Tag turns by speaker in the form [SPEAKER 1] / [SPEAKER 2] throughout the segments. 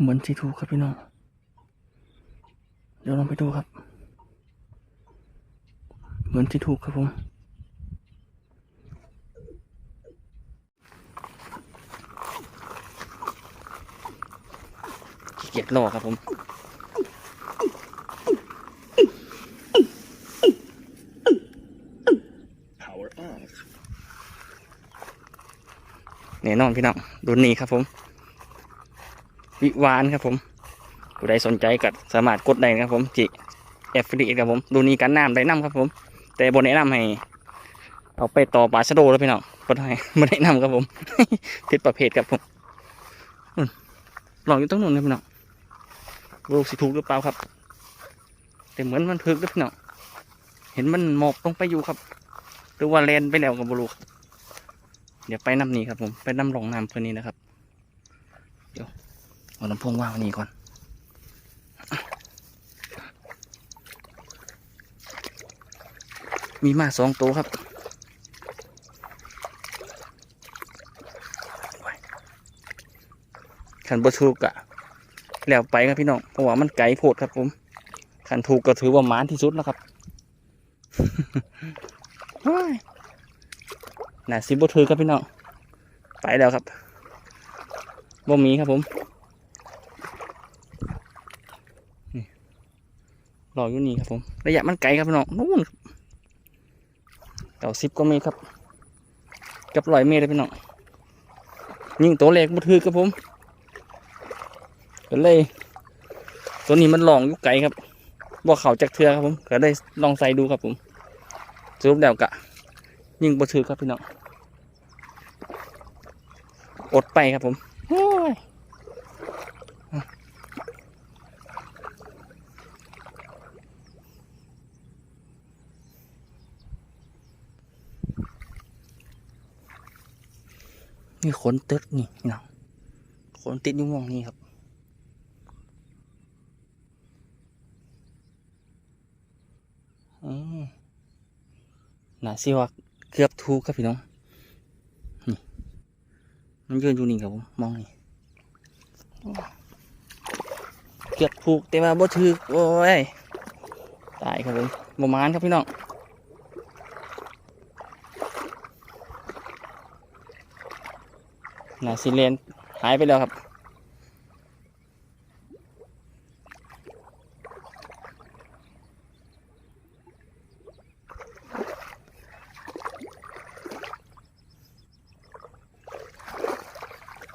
[SPEAKER 1] เหมือนที่ถูกครับพี่น้อง เดี๋ยวลองไปดูครับ เหมือนที่ถูกครับผมเกียจรอครับผมแน่นอนพี่น้องรุ่นนี้ครับผม วิวานครับผมผู้ใดสนใจก็สามารถกดได้ครับผมจิเอฟดีครับผมรุ่นนี้กันน้ำได้น้ำครับผม แต่บนแนะนำให้เอาไปต่อปลาชะโดแล้วพี่น้องบนให้บนแนะนำครับผมผิดประเภทครับผมอืมลองอยู่ตรงนู้นเลยพี่น้องลูกสิถูกหรือเปล่าครับ แต่เหมือนมันถึกด้วยพี่น้องเห็นมันหมอบลงไปอยู่ครับ หรือว่าแลนไปแล้วกับบลูเดี๋ยวไปน้ำนี้ครับผมไปน้ำหลองน้ำเพื่อนนี้นะครับเดี๋ยว เอาลำโพงว่างไว้นี่ก่อนมีมาสองตัวครับขันบถูกอะแล้วไปครับพี่น้อง เพราะว่ามันไกลโพดครับผมขันถูกก็ถือว่าหมานที่สุดแล้วครับน่ะสิบถือครับพี่น้อง ไปแล้วครับบ่มีครับผม รออยู่นี่ครับผม ระยะมันไกลครับพี่น้องนู่นเก้าสิบก็มีครับ กับร้อยเมตรเลยพี่น้องยิ่งตัวเล็กบ่ถือครับผมก็เลย ตัวนี้มันลองอยู่ไกลครับบ่เขาจากเทือครับผมก็ได้ลองใส่ดูครับผมสรุปแล้วกะ ยิ่งบ่ถือครับพี่น้องอดไปครับผมโอ้ย นี่ขนตึกนี่พี่น้องขนติดอยู่มองนี่ครับอืมน่าสิว่าเกือบถูกครับพี่น้องนี่มันยืนอยู่นี่ครับผมมองนี่เกือบผูกแต่ว่าบ่ถือโอ้ยตายครับผมบ่มานครับพี่น้อง น่าสิเลนหายไปแล้วครับ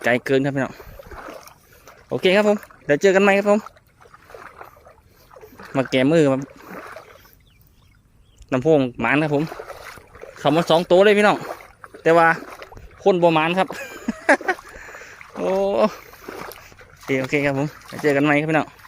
[SPEAKER 1] ไกลเกินครับพี่น้องโอเคครับผม เดี๋ยวเจอกันใหม่ครับผม มาแก้มือมาลำโพงหมานครับผมเขามาสองตัวเลยพี่น้อง แต่ว่าคนบ่หมานครับ โอเคโอเคครับผมเจอกันใหม่ครับพี่น้อง